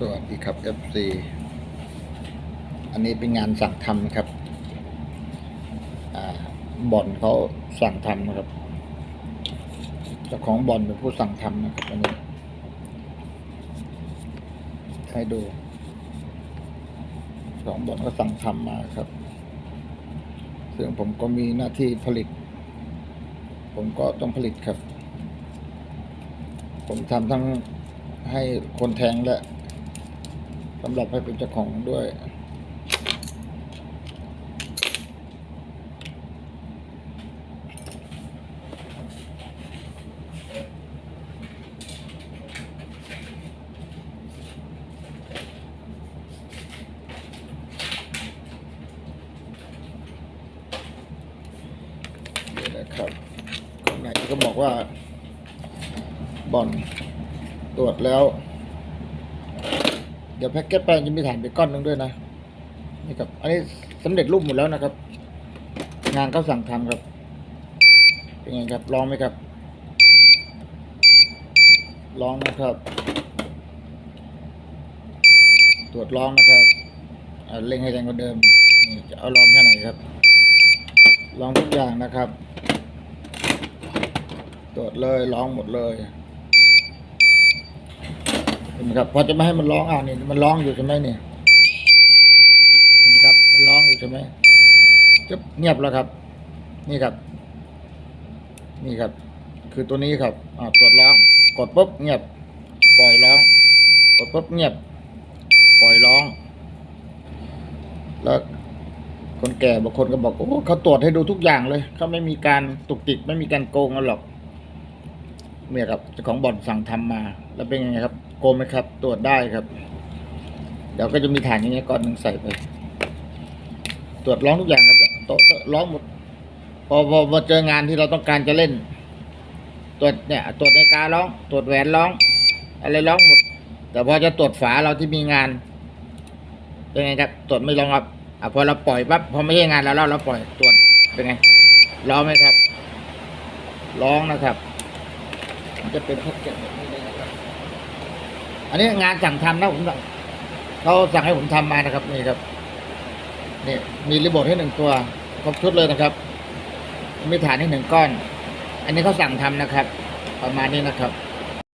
สวัสดีครับ FC อันนี้เป็นงานสั่งทำครับบ่อนเขาสั่งทำนะครับเจ้าของบ่อนเป็นผู้สั่งทำนะครับอันนี้ให้ดูเจ้าของบ่อนก็สั่งทำมาครับ ซึ่งผมก็มีหน้าที่ผลิต ผมก็ต้องผลิตครับ ผมทำทั้งให้คนแทงและ สำหรับให้เป็นเจ้าของด้วยนะครับข้างในก็บอกว่า บ่อนตรวจแล้ว เดี๋ยวแพ็กเกจแป้งจะมีฐานเบคอนหนึงด้วยนะนี่ครับ อันนี้สำเร็จรูปหมดแล้วนะครับ งานเขาสั่งทำครับ เป็นไงครับ ลองไหมครับ ลองนะครับ ตรวจลองนะครับเร่งให้แรงกว่าเดิม นี่จะเอาลองแค่ไหนครับ ลองทุกอย่างนะครับ ตรวจเลยร้องหมดเลย เห็นไหมครับพอจะไม่ให้มันร้องอ่านี่มันร้องอยู่ใช่ไหมเนี่ยเห็นไหมครับ มันร้องอยู่ใช่ไหมจะเงียบแล้วครับ นี่ครับ นี่ครับ คือตัวนี้ครับอ่าตรวจร้อง กดปุ๊บเงียบ ปล่อยร้อง กดปุ๊บเงียบ ปล่อยร้อง แล้วคนแก่บางคนก็บอกโอ้เขาตรวจให้ดูทุกอย่างเลยเขาไม่มีการตุกติกไม่มีการโกงกันหรอกเนี่ยครับเจ้าของบ่อนสั่งทำมา แล้วเป็นยังไงครับ กงไหมครับ ตรวจได้ครับ เดี๋ยวก็จะมีฐานอย่างเงี้ยก้อนหนึ่งใส่ไป ตรวจร้องทุกอย่างครับโต๊ะร้องหมดพอพอพอเจองานที่เราต้องการจะเล่น ตรวจเนี่ย ตรวจในการ้อง ตรวจแหวนร้อง อะไรร้องหมด แต่พอจะตรวจฝาเราที่มีงานเป็นไงครับ ตรวจไม่ร้องครับอะพอเราปล่อยปั๊บพอไม่ใช่งานเราแล้วเราปล่อยตรวจเป็นไงร้องไหมครับ ร้องนะครับ มันจะเป็นแพ็กเกจแบบนี้ อันนี้งานสั่งทำนะผมสั่งเขาสั่งให้ผมทำมานะครับนี่ครับนี่มีรีโมทให้หนึ่งตัวครบชุดเลยนะครับ มีฐานให้หนึ่งก้อน อันนี้เขาสั่งทำนะครับ ประมาณนี้นะครับ